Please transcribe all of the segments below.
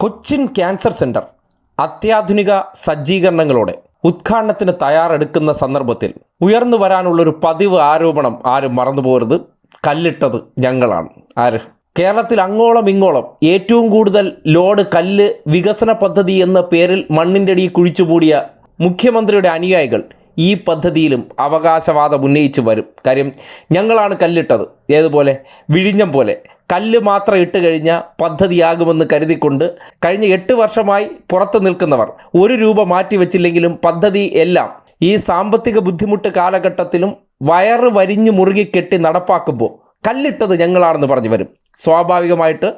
Cochin cancer centre അത്യാധുനിക സജ്ജീകരണങ്ങളോടെ ഉദ്ഘാടനത്തിന് തയ്യാറെടുക്കുന്ന സന്ദർഭത്തിൽ ഉയർന്നു വരാനുള്ളൊരു പതിവ് ആരോപണം ആരും മറന്നുപോകരുത് കല്ലിട്ടത് ഞങ്ങളാണ്. ആര്? കേരളത്തിൽ അങ്ങോളം ഇങ്ങോളം ഏറ്റവും കൂടുതൽ ലോഡ് കല്ല് വികസന പദ്ധതി എന്ന പേരിൽ മണ്ണിന്റെ അടിയിൽ കുഴിച്ചുമൂടിയ മുഖ്യമന്ത്രിയുടെ അനുയായികൾ ഈ പദ്ധതിയിലും അവകാശവാദം ഉന്നയിച്ചു വരും. കാര്യം ഞങ്ങളാണ് കല്ലിട്ടത്. ഏതുപോലെ? വിഴിഞ്ഞം പോലെ. കല്ല് മാത്രം ഇട്ട് കഴിഞ്ഞ പദ്ധതിയാകുമെന്ന് കരുതിക്കൊണ്ട് കഴിഞ്ഞ എട്ട് വർഷമായി പുറത്തു നിൽക്കുന്നവർ ഒരു രൂപ മാറ്റിവെച്ചില്ലെങ്കിലും പദ്ധതി എല്ലാം ഈ സാമ്പത്തിക ബുദ്ധിമുട്ട് കാലഘട്ടത്തിലും വയറ് വരിഞ്ഞു മുറുകി കെട്ടി നടപ്പാക്കുമ്പോൾ കല്ലിട്ടത് ഞങ്ങളാണെന്ന് പറഞ്ഞു വരും. സ്വാഭാവികമായിട്ട്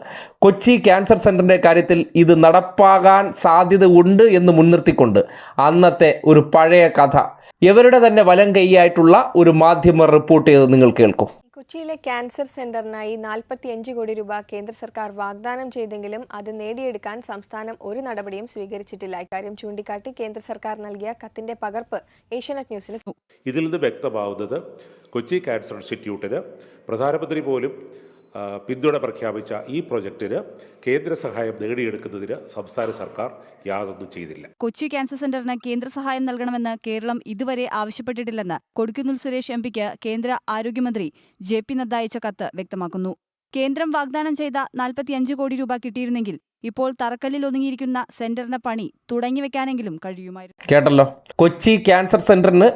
കൊച്ചി ക്യാൻസർ സെന്ററിന്റെ കാര്യത്തിൽ ഇത് നടപ്പാകാൻ സാധ്യത ഉണ്ട് എന്ന് മുൻനിർത്തിക്കൊണ്ട് അന്നത്തെ ഒരു പഴയ കഥ. ഇവരുടെ തന്നെ വലം കൈയായിട്ടുള്ള ഒരു മാധ്യമ റിപ്പോർട്ട് ചെയ്ത് നിങ്ങൾ കേൾക്കും. കൊച്ചിയിലെ ക്യാൻസർ സെന്ററിനായി നാൽപ്പത്തിയഞ്ച് കോടി രൂപ കേന്ദ്ര സർക്കാർ വാഗ്ദാനം ചെയ്തെങ്കിലും അത് നേടിയെടുക്കാൻ സംസ്ഥാനം ഒരു നടപടിയും സ്വീകരിച്ചിട്ടില്ല. ഇക്കാര്യം ചൂണ്ടിക്കാട്ടി കേന്ദ്ര സർക്കാർ നൽകിയ കത്തിന്റെ പകർപ്പ് ഏഷ്യാനെറ്റ് ന്യൂസിന് ഇതിൽ നിന്ന് വ്യക്തമാവുന്നത് കൊച്ചി ക്യാൻസർ ഇൻസ്റ്റിറ്റ്യൂട്ടിന് പ്രധാനമന്ത്രി പോലും പിന്തുണ പ്രഖ്യാപിച്ച ഈ പ്രൊജക്ടിന് കേന്ദ്ര സഹായം നേടിയെടുക്കുന്നതിന് സംസ്ഥാന സർക്കാർ യാതൊന്നും ചെയ്തില്ല. കൊച്ചി ക്യാൻസർ സെന്ററിന് കേന്ദ്ര സഹായം നൽകണമെന്ന് കേരളം ഇതുവരെ ആവശ്യപ്പെട്ടിട്ടില്ലെന്ന് കൊടിക്കുന്നിൽ സുരേഷ് എം പിക്ക് കേന്ദ്ര ആരോഗ്യമന്ത്രി ജെ പി നദ്ദ അയച്ച കത്ത് വ്യക്തമാക്കുന്നു. കേന്ദ്രം വാഗ്ദാനം ചെയ്ത നാൽപ്പത്തിയഞ്ച് കോടി രൂപ കിട്ടിയിരുന്നെങ്കിൽ ഇപ്പോൾ തറക്കല്ലിൽ ഒതുങ്ങിയിരിക്കുന്ന സെന്ററിന്റെ പണി തുടങ്ങി വെക്കാനെങ്കിലും കഴിയുമായിരുന്നു. കേട്ടല്ലോ. കൊച്ചി ക്യാൻസർ സെന്ററിന്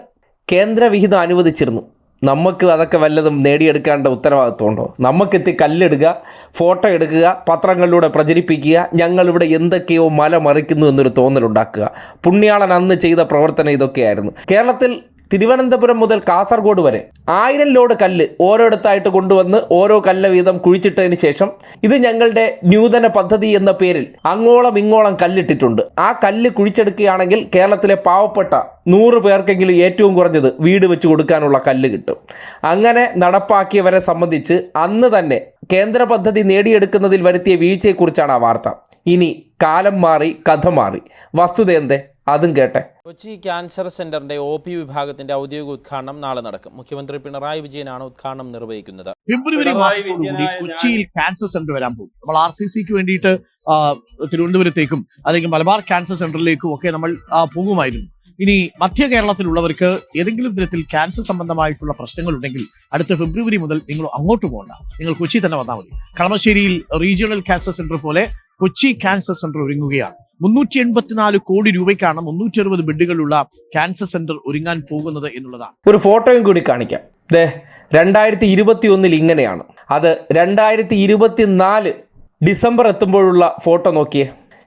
കേന്ദ്ര വിഹിതം അനുവദിച്ചിരുന്നു. നമുക്ക് അതൊക്കെ വല്ലതും നേടിയെടുക്കേണ്ട ഉത്തരവാദിത്വമുണ്ടോ? നമുക്കെത്തി കല്ലെടുക്കുക ഫോട്ടോ എടുക്കുക പത്രങ്ങളിലൂടെ പ്രചരിപ്പിക്കുക ഞങ്ങളിവിടെ എന്തൊക്കെയോ മല മറിക്കുന്നു എന്നൊരു തോന്നലുണ്ടാക്കുക. പുണ്യാളൻ അന്ന് ചെയ്ത പ്രവർത്തനം ഇതൊക്കെയായിരുന്നു. കേരളത്തിൽ തിരുവനന്തപുരം മുതൽ കാസർഗോഡ് വരെ. ആയിരം ലോഡ് കല്ല് ഓരോയിടത്തായിട്ട് കൊണ്ടുവന്ന് ഓരോ കല്ല് വീതം കുഴിച്ചിട്ടതിന് ശേഷം ഇത് ഞങ്ങളുടെ ന്യൂതന പദ്ധതി എന്ന പേരിൽ അങ്ങോളം ഇങ്ങോളം കല്ലിട്ടിട്ടുണ്ട്. ആ കല്ല് കുഴിച്ചെടുക്കുകയാണെങ്കിൽ കേരളത്തിലെ പാവപ്പെട്ട നൂറ് പേർക്കെങ്കിലും ഏറ്റവും കുറഞ്ഞത് വീട് വെച്ച് കൊടുക്കാനുള്ള കല്ല് കിട്ടും. അങ്ങനെ നടപ്പാക്കിയവരെ സംബന്ധിച്ച് അന്ന് തന്നെ കേന്ദ്ര പദ്ധതി നേടിയെടുക്കുന്നതിൽ വരുത്തിയ വീഴ്ചയെക്കുറിച്ചാണ് ആ വാർത്ത. ഇനി കാലം മാറി കഥ മാറി. വസ്തുത എന്തേ അതും കേട്ടെ. കൊച്ചി ക്യാൻസർ സെന്ററിന്റെ ഒ പി വിഭാഗത്തിന്റെ ഔദ്യോഗിക ഉദ്ഘാടനം നാളെ നടക്കും. മുഖ്യമന്ത്രി പിണറായി വിജയനാണ് ഉദ്ഘാടനം നിർവഹിക്കുന്നത്. ഫെബ്രുവരി മാസത്തോടുകൂടി കൊച്ചിയിൽ ക്യാൻസർ സെന്റർ വരാൻ പോകും. നമ്മൾ ആർ സി സിക്ക് വേണ്ടിയിട്ട് തിരുവനന്തപുരത്തേക്കും അല്ലെങ്കിൽ മലബാർ ക്യാൻസർ സെന്ററിലേക്കും ഒക്കെ നമ്മൾ പോകുമായിരുന്നു. ഇനി മധ്യ കേരളത്തിലുള്ളവർക്ക് ഏതെങ്കിലും തരത്തിൽ ക്യാൻസർ സംബന്ധമായിട്ടുള്ള പ്രശ്നങ്ങൾ ഉണ്ടെങ്കിൽ അടുത്ത ഫെബ്രുവരി മുതൽ നിങ്ങൾ അങ്ങോട്ട് പോകണ്ട. നിങ്ങൾ കൊച്ചി തന്നെ വന്നാൽ മതി. കളമശ്ശേരിയിൽ റീജിയണൽ ക്യാൻസർ സെന്റർ പോലെ കൊച്ചി ക്യാൻസർ സെന്റർ ഒരുങ്ങുകയാണ്. മുന്നൂറ്റി എൺപത്തിനാല് കോടി രൂപയ്ക്കാണ് മുന്നൂറ്റി അറുപത് ബെഡുകളുള്ള ക്യാൻസർ സെന്റർ ഒരുങ്ങാൻ പോകുന്നത് എന്നുള്ളതാണ്. ഒരു ഫോട്ടോയും കൂടി കാണിക്കാം. ദേ രണ്ടായിരത്തി ഇരുപത്തി ഒന്നിൽ ഇങ്ങനെയാണ്. അത് രണ്ടായിരത്തി ഇരുപത്തി നാല് ഡിസംബർ എത്തുമ്പോഴുള്ള ഫോട്ടോ നോക്കിയേ.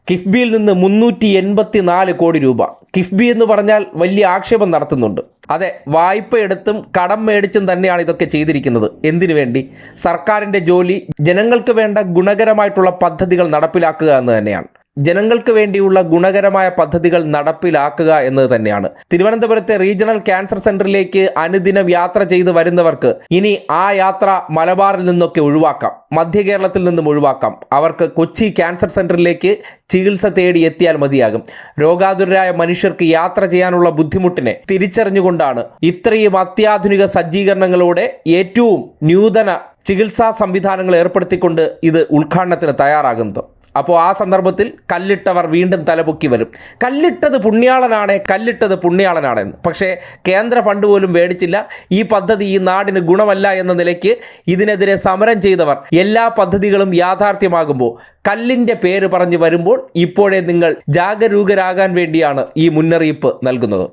കിഫ്ബിയിൽ നിന്ന് മുന്നൂറ്റി എൺപത്തി നാല് കോടി രൂപ. കിഫ്ബി എന്ന് പറഞ്ഞാൽ വലിയ ആക്ഷേപം നടത്തുന്നുണ്ട്. അതെ വായ്പ എടുത്തും കടം മേടിച്ചും തന്നെയാണ് ഇതൊക്കെ ചെയ്തിരിക്കുന്നത്. എന്തിനു വേണ്ടി? സർക്കാരിന്റെ ജോലി ജനങ്ങൾക്ക് വേണ്ട ഗുണകരമായിട്ടുള്ള പദ്ധതികൾ നടപ്പിലാക്കുക എന്ന് തന്നെയാണ്. ജനങ്ങൾക്ക് വേണ്ടിയുള്ള ഗുണകരമായ പദ്ധതികൾ നടപ്പിലാക്കുക എന്നത് തന്നെയാണ്. തിരുവനന്തപുരത്തെ റീജിയണൽ ക്യാൻസർ സെന്ററിലേക്ക് അനുദിനം യാത്ര ചെയ്ത് വരുന്നവർക്ക് ഇനി ആ യാത്ര മലബാറിൽ നിന്നൊക്കെ ഒഴിവാക്കാം. മധ്യ കേരളത്തിൽ നിന്നും ഒഴിവാക്കാം. അവർക്ക് കൊച്ചി ക്യാൻസർ സെന്ററിലേക്ക് ചികിത്സ തേടി എത്തിയാൽ മതിയാകും. രോഗാതുരായ മനുഷ്യർക്ക് യാത്ര ചെയ്യാനുള്ള ബുദ്ധിമുട്ടിനെ തിരിച്ചറിഞ്ഞുകൊണ്ടാണ് ഇത്രയും അത്യാധുനിക സജ്ജീകരണങ്ങളോടെ ഏറ്റവും ന്യൂതന ചികിത്സാ സംവിധാനങ്ങൾ ഏർപ്പെടുത്തിക്കൊണ്ട് ഇത് ഉദ്ഘാടനത്തിന് തയ്യാറാകുന്നത്. അപ്പോൾ ആ സന്ദർഭത്തിൽ കല്ലിട്ടവർ വീണ്ടും തലപൊക്കി വരും. കല്ലിട്ടത് പുണ്യാളനാണ് കല്ലിട്ടത് പുണ്യാളനാണെന്ന് പക്ഷേ കേന്ദ്ര ഫണ്ട് പോലും മേടിച്ചില്ല. ഈ പദ്ധതി ഈ നാടിന് ഗുണമല്ല എന്ന നിലയ്ക്ക് ഇതിനെതിരെ സമരം ചെയ്തവർ എല്ലാ പദ്ധതികളും യാഥാർത്ഥ്യമാകുമ്പോൾ കല്ലിന്റെ പേര് പറഞ്ഞു വരുമ്പോൾ ഇപ്പോഴേ നിങ്ങൾ ജാഗരൂകരാകാൻ വേണ്ടിയാണ് ഈ മുന്നറിയിപ്പ് നൽകുന്നത്.